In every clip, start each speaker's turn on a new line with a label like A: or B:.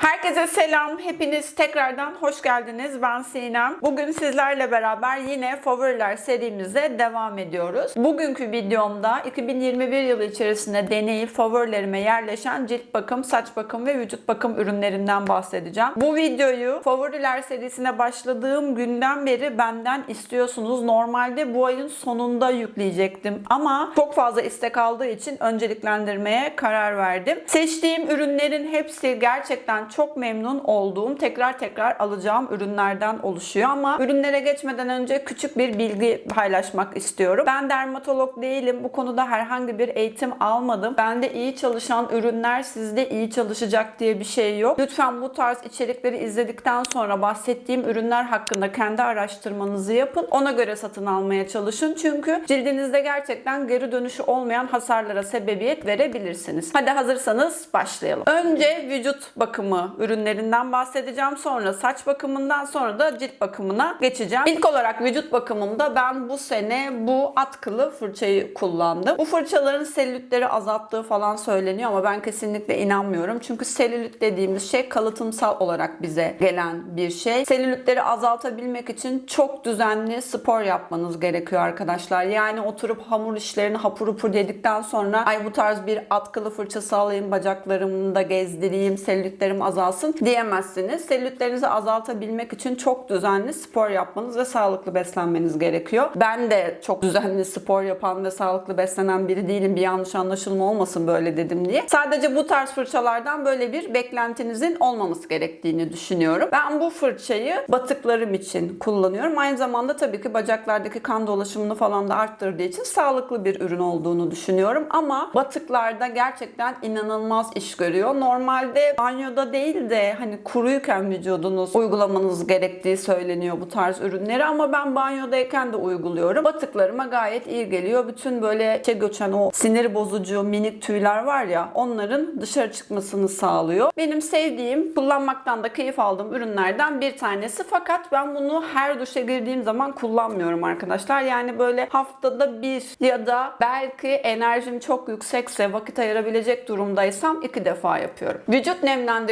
A: Herkese selam. Hepiniz tekrardan hoş geldiniz. Ben Sinem. Bugün sizlerle beraber yine favoriler serimize devam ediyoruz. Bugünkü videomda 2021 yılı içerisinde deneyip favorilerime yerleşen cilt bakım, saç bakım ve vücut bakım ürünlerinden bahsedeceğim. Bu videoyu favoriler serisine başladığım günden beri benden istiyorsunuz. Normalde bu ayın sonunda yükleyecektim ama çok fazla istek aldığı için önceliklendirmeye karar verdim. Seçtiğim ürünlerin hepsi gerçekten çok memnun olduğum, tekrar tekrar alacağım ürünlerden oluşuyor ama ürünlere geçmeden önce küçük bir bilgi paylaşmak istiyorum. Ben dermatolog değilim. Bu konuda herhangi bir eğitim almadım. Bende iyi çalışan ürünler sizde iyi çalışacak diye bir şey yok. Lütfen bu tarz içerikleri izledikten sonra bahsettiğim ürünler hakkında kendi araştırmanızı yapın. Ona göre satın almaya çalışın. Çünkü cildinizde gerçekten geri dönüşü olmayan hasarlara sebebiyet verebilirsiniz. Hadi hazırsanız başlayalım. Önce vücut bakımı ürünlerinden bahsedeceğim. Sonra saç bakımından sonra da cilt bakımına geçeceğim. İlk olarak vücut bakımımda ben bu sene bu atkılı fırçayı kullandım. Bu fırçaların selülitleri azalttığı falan söyleniyor ama ben kesinlikle inanmıyorum. Çünkü selülit dediğimiz şey kalıtımsal olarak bize gelen bir şey. Selülitleri azaltabilmek için çok düzenli spor yapmanız gerekiyor arkadaşlar. Yani oturup hamur işlerini hapur hapur dedikten sonra ay bu tarz bir atkılı fırçası alayım bacaklarımı da gezdireyim selülitlerim azalsın diyemezsiniz. Selülitlerinizi azaltabilmek için çok düzenli spor yapmanız ve sağlıklı beslenmeniz gerekiyor. Ben de çok düzenli spor yapan ve sağlıklı beslenen biri değilim. Bir yanlış anlaşılma olmasın böyle dedim diye. Sadece bu tarz fırçalardan böyle bir beklentinizin olmaması gerektiğini düşünüyorum. Ben bu fırçayı batıklarım için kullanıyorum. Aynı zamanda tabii ki bacaklardaki kan dolaşımını falan da arttırdığı için sağlıklı bir ürün olduğunu düşünüyorum. Ama batıklarda gerçekten inanılmaz iş görüyor. Normalde banyoda değil de hani kuruyken vücudunuz uygulamanız gerektiği söyleniyor bu tarz ürünleri ama ben banyodayken de uyguluyorum. Batıklarıma gayet iyi geliyor. Bütün böyle içe göçen o sinir bozucu minik tüyler var ya onların dışarı çıkmasını sağlıyor. Benim sevdiğim, kullanmaktan da keyif aldığım ürünlerden bir tanesi. Fakat ben bunu her duşa girdiğim zaman kullanmıyorum arkadaşlar. Yani böyle haftada bir ya da belki enerjim çok yüksekse vakit ayırabilecek durumdaysam iki defa yapıyorum. Vücut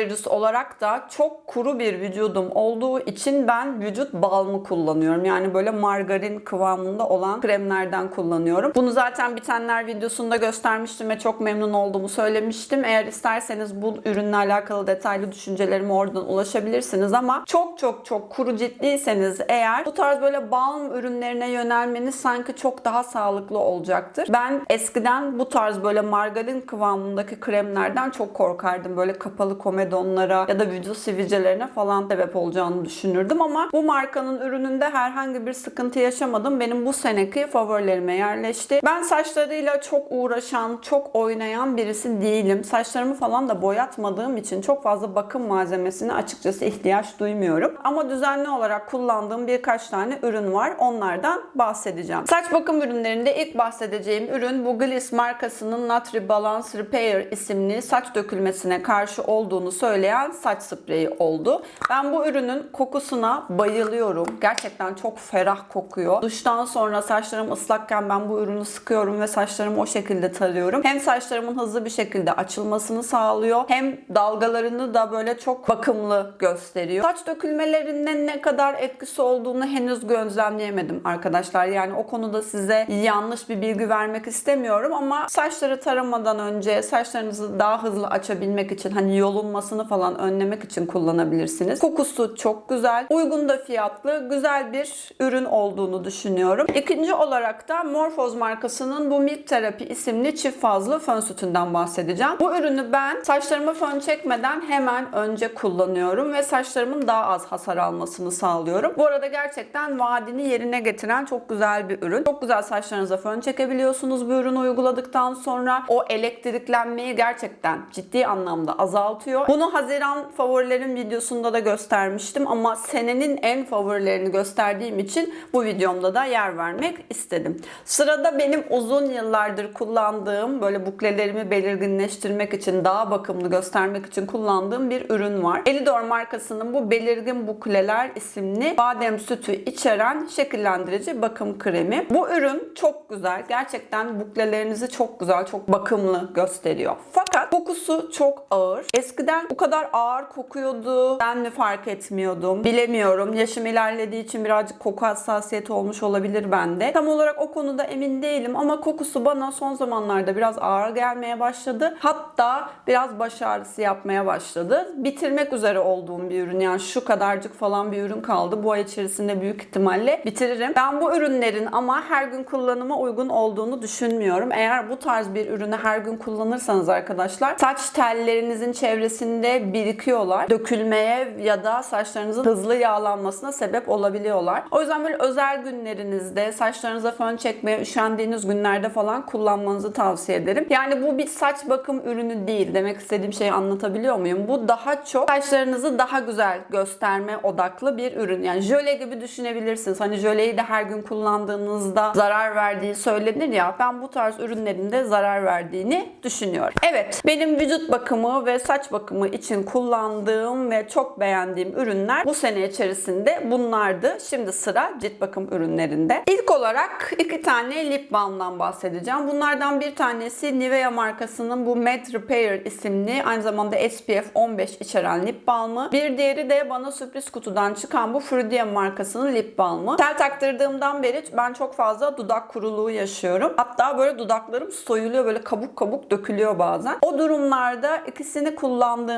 A: nemlendiricisi olarak da çok kuru bir vücudum olduğu için ben vücut balmı kullanıyorum. Yani böyle margarin kıvamında olan kremlerden kullanıyorum. Bunu zaten bitenler videosunda göstermiştim ve çok memnun olduğumu söylemiştim. Eğer isterseniz bu ürünle alakalı detaylı düşüncelerime oradan ulaşabilirsiniz ama çok çok çok kuru ciltliyseniz eğer bu tarz böyle balm ürünlerine yönelmeniz sanki çok daha sağlıklı olacaktır. Ben eskiden bu tarz böyle margarin kıvamındaki kremlerden çok korkardım. Böyle kapalı komedonlara ya da vücut sivilcelerine falan sebep olacağını düşünürdüm ama bu markanın ürününde herhangi bir sıkıntı yaşamadım. Benim bu seneki favorilerime yerleşti. Ben saçlarıyla çok uğraşan, çok oynayan birisi değilim. Saçlarımı falan da boyatmadığım için çok fazla bakım malzemesine açıkçası ihtiyaç duymuyorum. Ama düzenli olarak kullandığım birkaç tane ürün var. Onlardan bahsedeceğim. Saç bakım ürünlerinde ilk bahsedeceğim ürün bu Gliss markasının Natri Balance Repair isimli saç dökülmesine karşı olduğunu söyleyen saç spreyi oldu. Ben bu ürünün kokusuna bayılıyorum. Gerçekten çok ferah kokuyor. Duştan sonra saçlarım ıslakken ben bu ürünü sıkıyorum ve saçlarımı o şekilde tarıyorum. Hem saçlarımın hızlı bir şekilde açılmasını sağlıyor hem dalgalarını da böyle çok bakımlı gösteriyor. Saç dökülmelerinde ne kadar etkisi olduğunu henüz gözlemleyemedim arkadaşlar. Yani o konuda size yanlış bir bilgi vermek istemiyorum ama saçları taramadan önce saçlarınızı daha hızlı açabilmek için hani yolunmasını falan önlemek için kullanabilirsiniz. Kokusu çok güzel. Uygun da fiyatlı. Güzel bir ürün olduğunu düşünüyorum. İkinci olarak da Morphoz markasının bu Milk Therapy isimli çift fazlı fön sütünden bahsedeceğim. Bu ürünü ben saçlarıma fön çekmeden hemen önce kullanıyorum ve saçlarımın daha az hasar almasını sağlıyorum. Bu arada gerçekten vaadini yerine getiren çok güzel bir ürün. Çok güzel saçlarınıza fön çekebiliyorsunuz bu ürünü uyguladıktan sonra. O elektriklenmeyi gerçekten ciddi anlamda azaltıyor. Bunu Haziran favorilerim videosunda da göstermiştim ama senenin en favorilerini gösterdiğim için bu videomda da yer vermek istedim. Sırada benim uzun yıllardır kullandığım böyle buklelerimi belirginleştirmek için daha bakımlı göstermek için kullandığım bir ürün var. Elidor markasının bu belirgin bukleler isimli badem sütü içeren şekillendirici bakım kremi. Bu ürün çok güzel. Gerçekten buklelerinizi çok güzel, çok bakımlı gösteriyor. Fakat kokusu çok ağır. Eskiden bu kadar ağır kokuyordu. Ben mi fark etmiyordum? Bilemiyorum. Yaşım ilerlediği için birazcık koku hassasiyeti olmuş olabilir bende. Tam olarak o konuda emin değilim ama kokusu bana son zamanlarda biraz ağır gelmeye başladı. Hatta biraz baş ağrısı yapmaya başladı. Bitirmek üzere olduğum bir ürün. Yani şu kadarcık falan bir ürün kaldı. Bu ay içerisinde büyük ihtimalle bitiririm. Ben bu ürünlerin ama her gün kullanıma uygun olduğunu düşünmüyorum. Eğer bu tarz bir ürünü her gün kullanırsanız arkadaşlar saç tellerinizin çevresinde birikiyorlar. Dökülmeye ya da saçlarınızın hızlı yağlanmasına sebep olabiliyorlar. O yüzden böyle özel günlerinizde saçlarınıza fön çekmeye üşendiğiniz günlerde falan kullanmanızı tavsiye ederim. Yani bu bir saç bakım ürünü değil. Demek istediğim şeyi anlatabiliyor muyum? Bu daha çok saçlarınızı daha güzel gösterme odaklı bir ürün. Yani jöle gibi düşünebilirsiniz. Hani jöleyi de her gün kullandığınızda zarar verdiği söylenir ya. Ben bu tarz ürünlerin de zarar verdiğini düşünüyorum. Evet, benim vücut bakımı ve saç bakımı için kullandığım ve çok beğendiğim ürünler bu sene içerisinde bunlardı. Şimdi sıra cilt bakım ürünlerinde. İlk olarak iki tane lip balmdan bahsedeceğim. Bunlardan bir tanesi Nivea markasının bu Matte Repair isimli aynı zamanda SPF 15 içeren lip balmı. Bir diğeri de bana sürpriz kutudan çıkan bu Frudium markasının lip balmı. Tel taktırdığımdan beri ben çok fazla dudak kuruluğu yaşıyorum. Hatta böyle dudaklarım soyuluyor böyle kabuk kabuk dökülüyor bazen. O durumlarda ikisini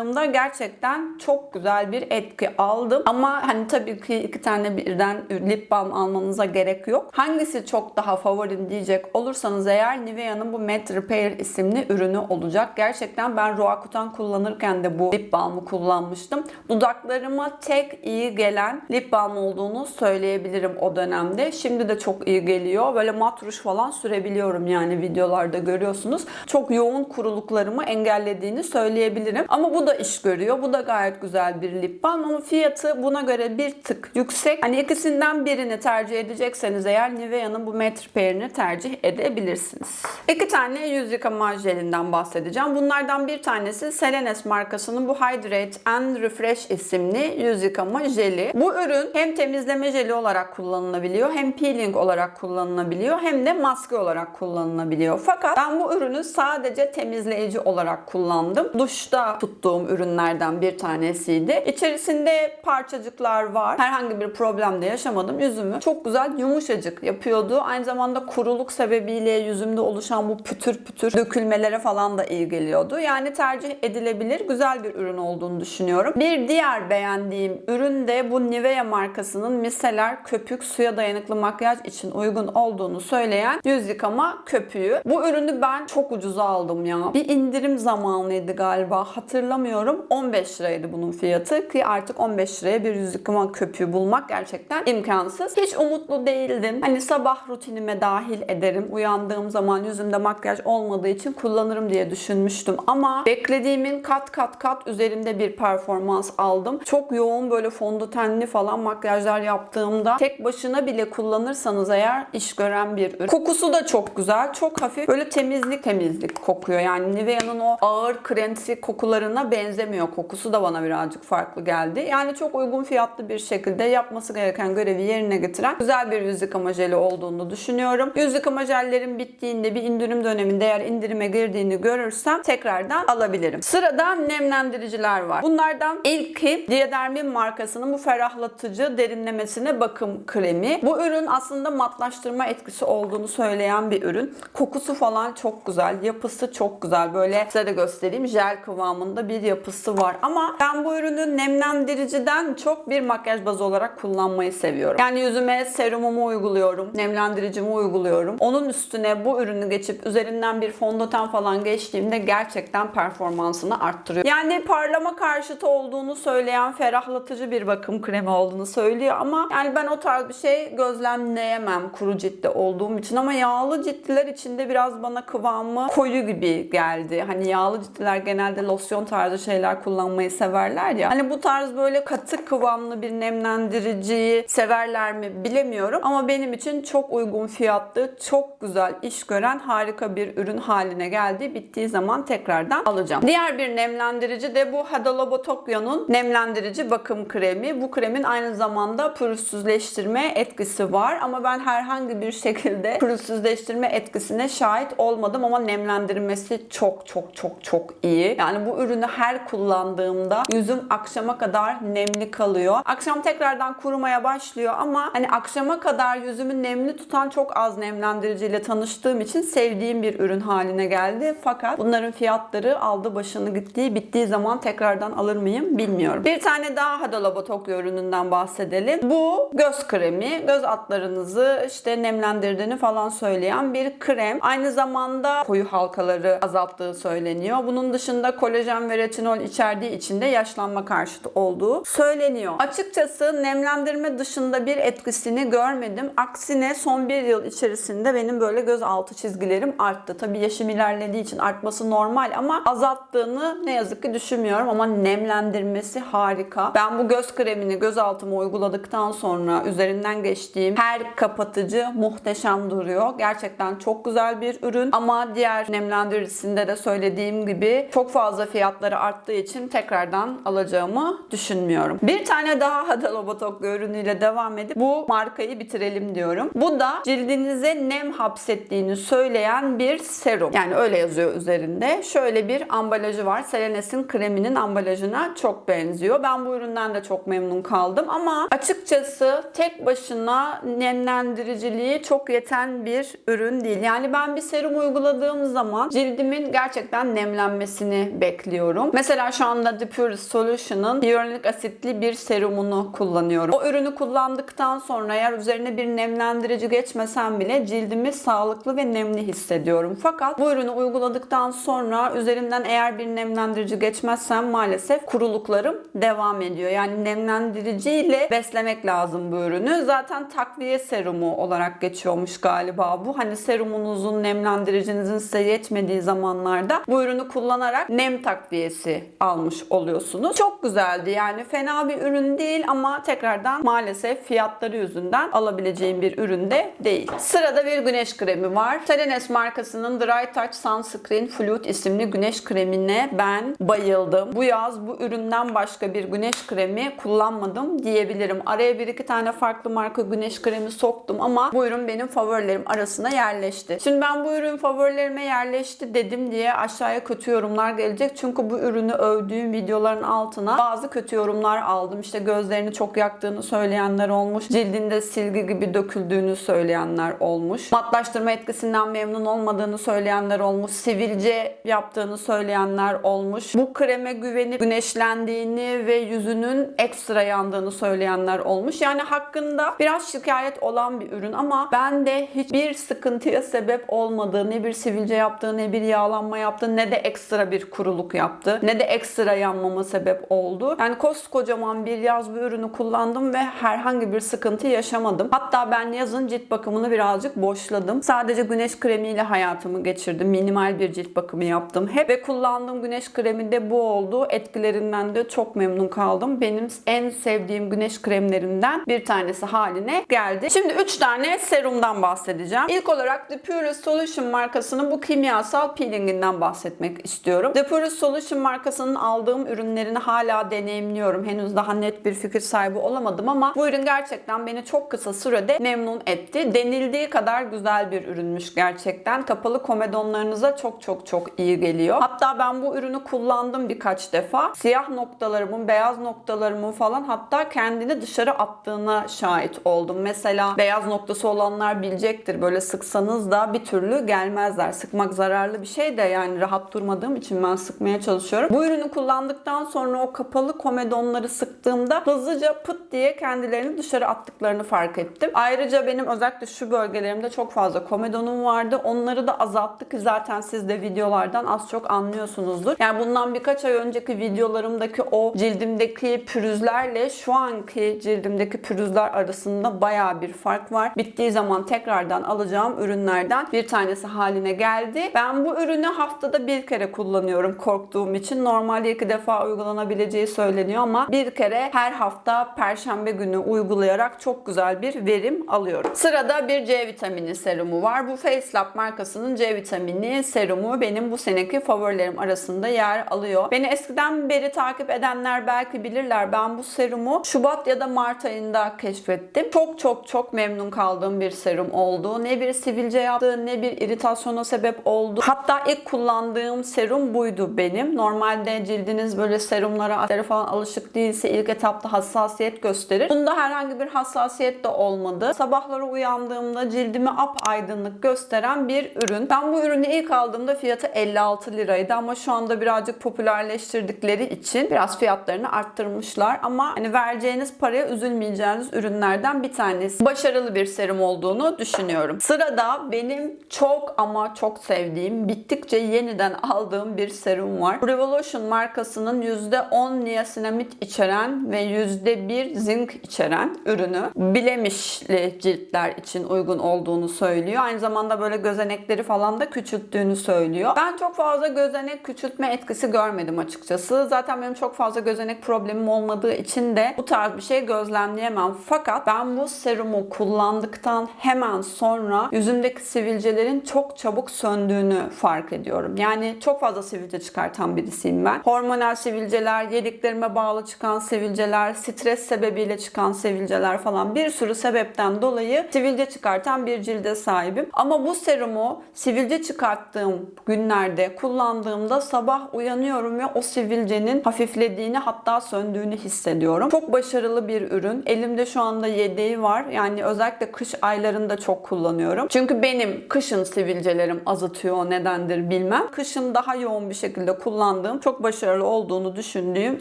A: kullandığımda gerçekten çok güzel bir etki aldım. Ama hani tabii ki iki tane birden lip balm almanıza gerek yok. Hangisi çok daha favorim diyecek olursanız eğer Nivea'nın bu Matte Repair isimli ürünü olacak. Gerçekten ben Roacutan kullanırken de bu lip balmı kullanmıştım. Dudaklarıma tek iyi gelen lip balm olduğunu söyleyebilirim o dönemde. Şimdi de çok iyi geliyor. Böyle mat ruj falan sürebiliyorum yani videolarda görüyorsunuz. Çok yoğun kuruluklarımı engellediğini söyleyebilirim. Ama bu da iş görüyor. Bu da gayet güzel bir lip balm ama fiyatı buna göre bir tık yüksek. Hani ikisinden birini tercih edecekseniz eğer Nivea'nın bu Matte Repair'ini tercih edebilirsiniz. İki tane yüz yıkama jelinden bahsedeceğim. Bunlardan bir tanesi Selenes markasının bu Hydrate and Refresh isimli yüz yıkama jeli. Bu ürün hem temizleme jeli olarak kullanılabiliyor hem peeling olarak kullanılabiliyor hem de maske olarak kullanılabiliyor. Fakat ben bu ürünü sadece temizleyici olarak kullandım. Duşta tuttuğum ürünlerden bir tanesiydi. İçerisinde parçacıklar var. Herhangi bir problem de yaşamadım. Yüzümü çok güzel yumuşacık yapıyordu. Aynı zamanda kuruluk sebebiyle yüzümde oluşan bu pütür pütür dökülmelere falan da iyi geliyordu. Yani tercih edilebilir. Güzel bir ürün olduğunu düşünüyorum. Bir diğer beğendiğim ürün de bu Nivea markasının miseler köpük suya dayanıklı makyaj için uygun olduğunu söyleyen yüz yıkama köpüğü. Bu ürünü ben çok ucuza aldım ya. Bir indirim zamanıydı galiba. Hatırlamıyorum. 15 liraydı bunun fiyatı ki artık 15 liraya bir yüz yıkama köpüğü bulmak gerçekten imkansız. Hiç umutlu değildim. Hani sabah rutinime dahil ederim. Uyandığım zaman yüzümde makyaj olmadığı için kullanırım diye düşünmüştüm. Ama beklediğimin kat kat kat üzerinde bir performans aldım. Çok yoğun böyle fondötenli falan makyajlar yaptığımda tek başına bile kullanırsanız eğer iş gören bir ürün. Kokusu da çok güzel. Çok hafif böyle temizlik temizlik kokuyor. Yani Nivea'nın o ağır kremsi kokularına benzemiyor. Kokusu da bana birazcık farklı geldi. Yani çok uygun fiyatlı bir şekilde yapması gereken görevi yerine getiren güzel bir yüz yıkama jeli olduğunu düşünüyorum. Yüz yıkama jellerin bittiğinde bir indirim döneminde eğer indirime girdiğini görürsem tekrardan alabilirim. Sırada nemlendiriciler var. Bunlardan ilki Diadermin markasının bu ferahlatıcı derinlemesine bakım kremi. Bu ürün aslında matlaştırma etkisi olduğunu söyleyen bir ürün. Kokusu falan çok güzel. Yapısı çok güzel. Böyle size de göstereyim. Jel kıvamında bir yapısı var. Ama ben bu ürünü nemlendiriciden çok bir makyaj bazı olarak kullanmayı seviyorum. Yani yüzüme serumumu uyguluyorum. Nemlendiricimi uyguluyorum. Onun üstüne bu ürünü geçip üzerinden bir fondöten falan geçtiğimde gerçekten performansını arttırıyor. Yani parlama karşıtı olduğunu söyleyen ferahlatıcı bir bakım kremi olduğunu söylüyor ama yani ben o tarz bir şey gözlemleyemem kuru ciltte olduğum için ama yağlı ciltliler içinde biraz bana kıvamı koyu gibi geldi. Hani yağlı ciltliler genelde losyon tarzı şeyler kullanmayı severler ya. Hani bu tarz böyle katı kıvamlı bir nemlendiriciyi severler mi bilemiyorum ama benim için çok uygun fiyatlı, çok güzel iş gören harika bir ürün haline geldi. Bittiği zaman tekrardan alacağım. Diğer bir nemlendirici de bu Hada Lobotokyo'nun nemlendirici bakım kremi. Bu kremin aynı zamanda pürüzsüzleştirme etkisi var ama ben herhangi bir şekilde pürüzsüzleştirme etkisine şahit olmadım ama nemlendirmesi çok çok çok çok iyi. Yani bu ürünü her her kullandığımda yüzüm akşama kadar nemli kalıyor. Akşam tekrardan kurumaya başlıyor ama hani akşama kadar yüzümü nemli tutan çok az nemlendiriciyle tanıştığım için sevdiğim bir ürün haline geldi. Fakat bunların fiyatları aldı başını gittiği bittiği zaman tekrardan alır mıyım bilmiyorum. Bir tane daha Hada Tokyo ürününden bahsedelim. Bu göz kremi. Göz altlarınızı işte nemlendirdiğini falan söyleyen bir krem. Aynı zamanda koyu halkaları azalttığı söyleniyor. Bunun dışında kolajen ve retinol içerdiği için de yaşlanma karşıtı olduğu söyleniyor. Açıkçası nemlendirme dışında bir etkisini görmedim. Aksine son bir yıl içerisinde benim böyle göz altı çizgilerim arttı. Tabii yaşım ilerlediği için artması normal ama azalttığını ne yazık ki düşünmüyorum ama nemlendirmesi harika. Ben bu göz kremini göz altıma uyguladıktan sonra üzerinden geçtiğim her kapatıcı muhteşem duruyor. Gerçekten çok güzel bir ürün ama diğer nemlendiricisinde de söylediğim gibi çok fazla fiyatları arttığı için tekrardan alacağımı düşünmüyorum. Bir tane daha Hada Lobotok ürünüyle devam edip bu markayı bitirelim diyorum. Bu da cildinize nem hapsettiğini söyleyen bir serum. Yani öyle yazıyor üzerinde. Şöyle bir ambalajı var. Selenes'in kreminin ambalajına çok benziyor. Ben bu üründen de çok memnun kaldım ama açıkçası tek başına nemlendiriciliği çok yeten bir ürün değil. Yani ben bir serum uyguladığım zaman cildimin gerçekten nemlenmesini bekliyorum. Mesela şu anda The Purist Solution'ın hyaluronik asitli bir serumunu kullanıyorum. O ürünü kullandıktan sonra eğer üzerine bir nemlendirici geçmesem bile cildimi sağlıklı ve nemli hissediyorum. Fakat bu ürünü uyguladıktan sonra üzerinden eğer bir nemlendirici geçmezsem maalesef kuruluklarım devam ediyor. Yani nemlendiriciyle beslemek lazım bu ürünü. Zaten takviye serumu olarak geçiyormuş galiba bu. Hani serumunuzun nemlendiricinizin size yetmediği zamanlarda bu ürünü kullanarak nem takviyesi almış oluyorsunuz. Çok güzeldi yani fena bir ürün değil ama tekrardan maalesef fiyatları yüzünden alabileceğim bir ürün de değil. Sırada bir güneş kremi var. Selenes markasının Dry Touch Sunscreen Flute isimli güneş kremine ben bayıldım. Bu yaz bu üründen başka bir güneş kremi kullanmadım diyebilirim. Araya bir iki tane farklı marka güneş kremi soktum ama bu ürün benim favorilerim arasına yerleşti. Şimdi ben bu ürün favorilerime yerleşti dedim diye aşağıya kötü yorumlar gelecek. Çünkü bu ürünü övdüğüm videoların altına bazı kötü yorumlar aldım. İşte gözlerini çok yaktığını söyleyenler olmuş. Cildinde silgi gibi döküldüğünü söyleyenler olmuş. Matlaştırma etkisinden memnun olmadığını söyleyenler olmuş. Sivilce yaptığını söyleyenler olmuş. Bu kreme güvenip güneşlendiğini ve yüzünün ekstra yandığını söyleyenler olmuş. Yani hakkında biraz şikayet olan bir ürün ama ben de hiçbir sıkıntıya sebep olmadığı, ne bir sivilce yaptığı, ne bir yağlanma yaptı, ne de ekstra bir kuruluk yaptı, ne de ekstra yanmama sebep oldu. Yani koskocaman bir yaz bir ürünü kullandım ve herhangi bir sıkıntı yaşamadım. Hatta ben yazın cilt bakımını birazcık boşladım. Sadece güneş kremiyle hayatımı geçirdim. Minimal bir cilt bakımı yaptım. Hep ve kullandığım güneş kremi de bu oldu. Etkilerinden de çok memnun kaldım. Benim en sevdiğim güneş kremlerinden bir tanesi haline geldi. Şimdi 3 tane serumdan bahsedeceğim. İlk olarak The Purest Solution markasının bu kimyasal peelinginden bahsetmek istiyorum. The Purest Solution markasının aldığım ürünlerini hala deneyimliyorum. Henüz daha net bir fikir sahibi olamadım ama bu ürün gerçekten beni çok kısa sürede memnun etti. Denildiği kadar güzel bir ürünmüş gerçekten. Kapalı komedonlarınıza çok çok çok iyi geliyor. Hatta ben bu ürünü kullandım birkaç defa. Siyah noktalarımın, beyaz noktalarımın falan hatta kendini dışarı attığına şahit oldum. Mesela beyaz noktası olanlar bilecektir. Böyle sıksanız da bir türlü gelmezler. Sıkmak zararlı bir şey de yani rahat durmadığım için ben sıkmaya çalışıyorum. Bu ürünü kullandıktan sonra o kapalı komedonları sıktığımda hızlıca pıt diye kendilerini dışarı attıklarını fark ettim. Ayrıca benim özellikle şu bölgelerimde çok fazla komedonum vardı. Onları da azalttık zaten siz de videolardan az çok anlıyorsunuzdur. Yani bundan birkaç ay önceki videolarımdaki o cildimdeki pürüzlerle şu anki cildimdeki pürüzler arasında baya bir fark var. Bittiği zaman tekrardan alacağım ürünlerden bir tanesi haline geldi. Ben bu ürünü haftada bir kere kullanıyorum korktuğum için. Normalde iki defa uygulanabileceği söyleniyor ama bir kere her hafta perşembe günü uygulayarak çok güzel bir verim alıyorum. Sırada bir C vitamini serumu var. Bu Facelab markasının C vitamini serumu benim bu seneki favorilerim arasında yer alıyor. Beni eskiden beri takip edenler belki bilirler. Ben bu serumu Şubat ya da Mart ayında keşfettim. Çok çok çok memnun kaldığım bir serum oldu. Ne bir sivilce yaptı ne bir iritasyona sebep oldu. Hatta ilk kullandığım serum buydu benim. Normalde Normalde cildiniz böyle serumlara, atlere falan alışık değilse ilk etapta hassasiyet gösterir. Bunda herhangi bir hassasiyet de olmadı. Sabahları uyandığımda cildimi ap aydınlık gösteren bir ürün. Ben bu ürünü ilk aldığımda fiyatı 56 liraydı ama şu anda birazcık popülerleştirdikleri için biraz fiyatlarını arttırmışlar. Ama hani vereceğiniz paraya üzülmeyeceğiniz ürünlerden bir tanesi. Başarılı bir serum olduğunu düşünüyorum. Sırada benim çok ama çok sevdiğim, bittikçe yeniden aldığım bir serum var. Revolution markasının %10 niasinamid içeren ve %1 zinc içeren ürünü bilemişli ciltler için uygun olduğunu söylüyor. Aynı zamanda böyle gözenekleri falan da küçülttüğünü söylüyor. Ben çok fazla gözenek küçültme etkisi görmedim açıkçası. Zaten benim çok fazla gözenek problemim olmadığı için de bu tarz bir şey gözlemleyemem. Fakat ben bu serumu kullandıktan hemen sonra yüzümdeki sivilcelerin çok çabuk söndüğünü fark ediyorum. Yani çok fazla sivilce çıkartan birisiyim ben. Hormonal sivilceler, yediklerime bağlı çıkan sivilceler, stres sebebiyle çıkan sivilceler falan bir sürü sebepten dolayı sivilce çıkartan bir cilde sahibim. Ama bu serumu sivilce çıkarttığım günlerde kullandığımda sabah uyanıyorum ve o sivilcenin hafiflediğini hatta söndüğünü hissediyorum. Çok başarılı bir ürün. Elimde şu anda yedeği var. Yani özellikle kış aylarında çok kullanıyorum. Çünkü benim kışın sivilcelerim azıtıyor. O nedendir bilmem. Kışın daha yoğun bir şekilde kullandığım, çok başarılı olduğunu düşündüğüm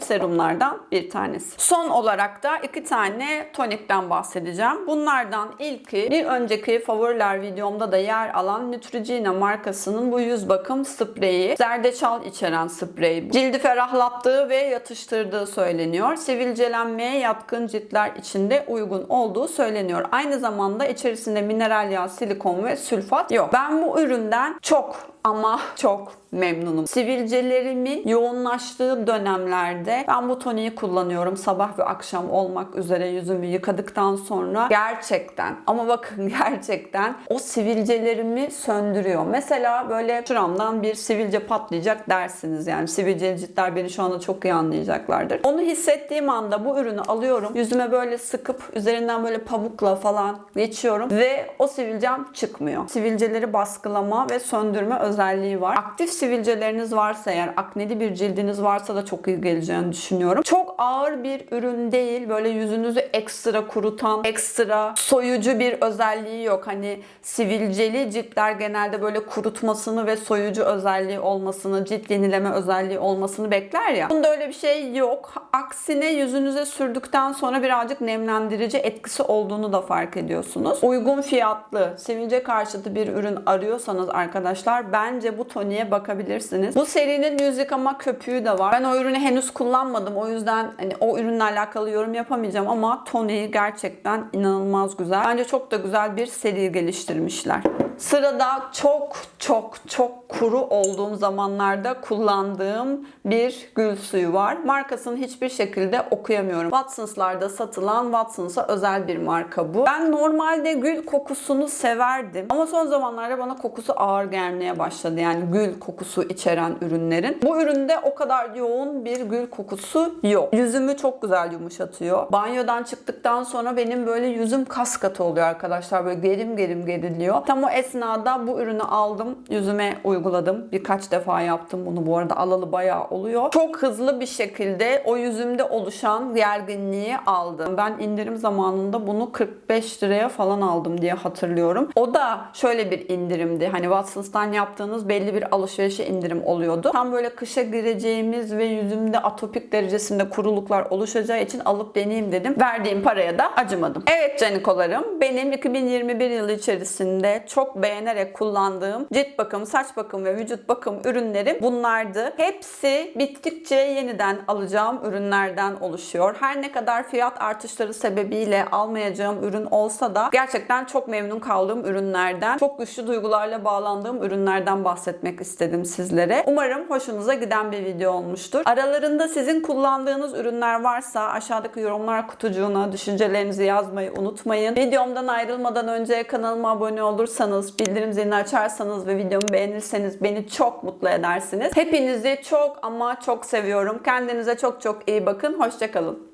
A: serumlardan bir tanesi. Son olarak da iki tane tonikten bahsedeceğim. Bunlardan ilki bir önceki favoriler videomda da yer alan Neutrogena markasının bu yüz bakım spreyi. Zerdeçal içeren sprey. Cildi ferahlattığı ve yatıştırdığı söyleniyor. Sivilcelenmeye yatkın ciltler için de uygun olduğu söyleniyor. Aynı zamanda içerisinde mineral yağ, silikon ve sülfat yok. Ben bu üründen çok ama çok memnunum. Sivilcelerimin yoğunlaştığı dönemlerde ben bu toniği kullanıyorum. Sabah ve akşam olmak üzere yüzümü yıkadıktan sonra gerçekten ama bakın gerçekten o sivilcelerimi söndürüyor. Mesela böyle şuramdan bir sivilce patlayacak dersiniz. Yani sivilceli ciltler beni şu anda çok iyi anlayacaklardır. Onu hissettiğim anda bu ürünü alıyorum. Yüzüme böyle sıkıp üzerinden böyle pamukla falan geçiyorum ve o sivilcem çıkmıyor. Sivilceleri baskılama ve söndürme özelliği var. Aktif sivilceleriniz varsa eğer akneli bir cildiniz varsa da çok iyi geleceğini düşünüyorum. Çok ağır bir ürün değil. Böyle yüzünüzü ekstra kurutan, ekstra soyucu bir özelliği yok. Hani sivilceli ciltler genelde böyle kurutmasını ve soyucu özelliği olmasını, cilt yenileme özelliği olmasını bekler ya. Bunda öyle bir şey yok. Aksine yüzünüze sürdükten sonra birazcık nemlendirici etkisi olduğunu da fark ediyorsunuz. Uygun fiyatlı, sivilce karşıtı bir ürün arıyorsanız arkadaşlar bence bu toniğe bakabilirsiniz. Bu serinin yüz yıkama köpüğü de var. Ben o ürünü henüz kullanmadım. O yüzden hani o ürünle alakalı yorum yapamayacağım ama toniği gerçekten inanılmaz güzel. Bence çok da güzel bir seri geliştirmişler. Sırada çok çok çok kuru olduğum zamanlarda kullandığım bir gül suyu var. Markasını hiçbir şekilde okuyamıyorum. Watsons'larda satılan Watsons'a özel bir marka bu. Ben normalde gül kokusunu severdim. Ama son zamanlarda bana kokusu ağır gelmeye başladı. Yani gül kokusu içeren ürünlerin. Bu üründe o kadar yoğun bir gül kokusu yok. Yüzümü çok güzel yumuşatıyor. Banyodan çıktıktan sonra benim böyle yüzüm kas katı oluyor arkadaşlar. Böyle gerim gerim geriliyor. Tam o esnada bu ürünü aldım. Yüzüme uyguladım. Birkaç defa yaptım bunu. Bu arada alalı bayağı oluyor. Çok hızlı bir şekilde o yüzümde oluşan gerginliği aldım. Ben indirim zamanında bunu 45 liraya falan aldım diye hatırlıyorum. O da şöyle bir indirimdi. Hani Watsons'tan yaptığınız belli bir alışverişe indirim oluyordu. Tam böyle kışa gireceğimiz ve yüzümde atopik derecesinde kuruluklar oluşacağı için alıp deneyeyim dedim. Verdiğim paraya da acımadım. Evet canikolarım benim 2021 yılı içerisinde çok beğenerek kullandığım cilt bakım, saç bakım ve vücut bakım ürünlerim bunlardı. Hepsi bittikçe yeniden alacağım ürünlerden oluşuyor. Her ne kadar fiyat artışları sebebiyle almayacağım ürün olsa da gerçekten çok memnun kaldığım ürünlerden, çok güçlü duygularla bağlandığım ürünlerden bahsetmek istedim sizlere. Umarım hoşunuza giden bir video olmuştur. Aralarında sizin kullandığınız ürünler varsa aşağıdaki yorumlar kutucuğuna düşüncelerinizi yazmayı unutmayın. Videomdan ayrılmadan önce kanalıma abone olursanız, bildirim zilini açarsanız ve videomu beğenirseniz beni çok mutlu edersiniz. Hepinizi çok ama çok seviyorum. Kendinize çok çok iyi bakın. Hoşçakalın.